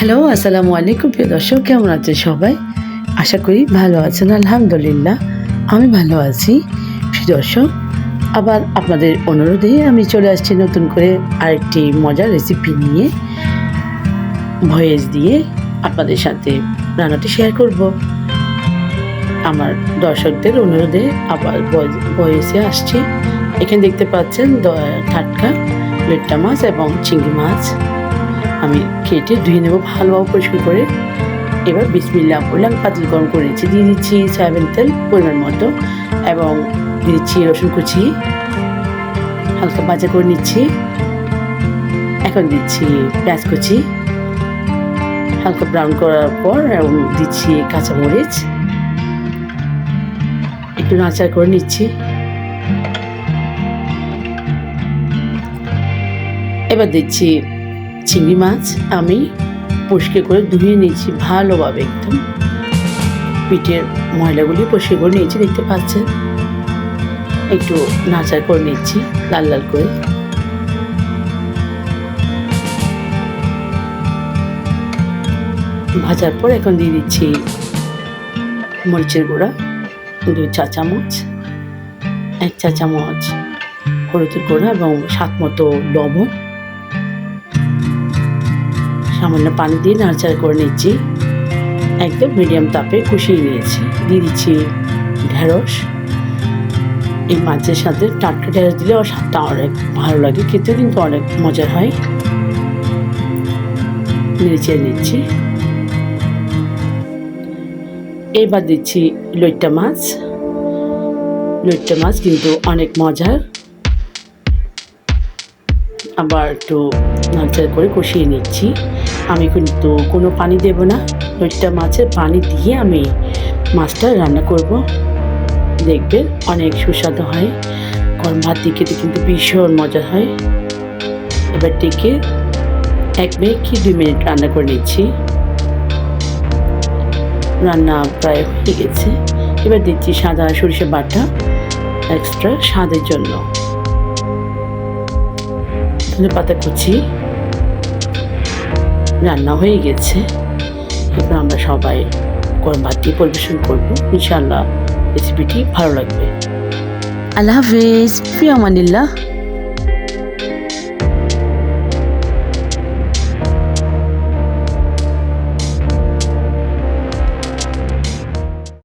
Hello, আসসালামু আলাইকুম প্রিয় দর্শক, কেমন আছেন সবাই? আশা করি ভালো আছেন, আলহামদুলিল্লাহ। আমি ভালো আছি। প্রিয় দর্শক, আবার আপনাদের অনুরোধে আমি চলে আসছি নতুন করে আরেকটি মজার রেসিপি নিয়ে। ভয়েস দিয়ে আপনাদের সাথে রান্নাটি শেয়ার করব। আমার দর্শকদের অনুরোধে আবার ভয়েসে আসছি। এখানে দেখতে পাচ্ছেন টাটকা, লেট্টা মাছ এবং চিংড়ি মাছ। আমি কেটে ধুয়ে নেব ভালোভাবে পরিষ্কার করে। এবার বিসমিল্লা বললাম পাতিল গরম করেছি দিয়ে দিচ্ছি সয়াবিন তেল পরিমাণ মতো এবং দিয়ে দিচ্ছি রসুন কুচি। হালকা ভাজা করে নিচ্ছি। এখন দিচ্ছি পেঁয়াজ কুচি। হালকা ব্রাউন করার পর এবং দিচ্ছি কাঁচামরিচ। একটু নাচার করে নিচ্ছি। এবার দিচ্ছি চিংড়ি মাছ আমি পরিষ্কার করে ধুয়ে নিয়েছি ভালোভাবে একদম। পিঠের ময়লাগুলি পরিষ্কার করে নিয়েছি, দেখতে পাচ্ছেন? একটু নাচার করে নিচ্ছি, লাল লাল করে। ভাজার পর এখন দিয়ে দিচ্ছি মরিচের গুঁড়া, দুই চা চামচ, এক চা চামচ হলুদের গুঁড়া এবং স্বাদ মতো লবণ। সামান্য পানি দিয়ে নাড়াচাড়া করে নিচ্ছি। একদম মিডিয়াম তাপে কষিয়ে নিয়েছি। দিয়ে দিচ্ছি ঢেঁড়স। এই মাছের সাথে টাটকা ঢেঁড়স দিলে ওর স্বাদটা অনেক ভালো লাগে। খেতেও কিন্তু অনেক মজার হয়। নেড়ে নিচ্ছি। এবার দিচ্ছি লইট্টা মাছ। লইট্টা মাছ কিন্তু অনেক মজার। আবার একটু নাড়াচাড়া করে কষিয়ে নিচ্ছি। আমি কিন্তু কোনো পানি দেব না। লইট্টা মাছের পানি দিয়ে আমি মাছটা রান্না করব। দেখবেন অনেক সুস্বাদু হয়। গরম ভাত দিয়ে খেতে কিন্তু ভীষণ মজা হয়। এবার ডেকে এক মিনিট কি দুই মিনিট রান্না করে নিচ্ছি। রান্না প্রায় হয়ে গেছে। এবার দিচ্ছি সাদা সরিষা বাটা এক্সট্রা স্বাদের জন্য। ধনে পাতা কুচি। রান্না হয়ে গেছে। এবার আমরা সবাই গরম ভাত দিয়ে পরিবেশন করব। ইনশাল্লাহ রেসিপিটি ভালো লাগবে। আল্লাহ হাফিজ, প্রিয় মানিল্লাহ।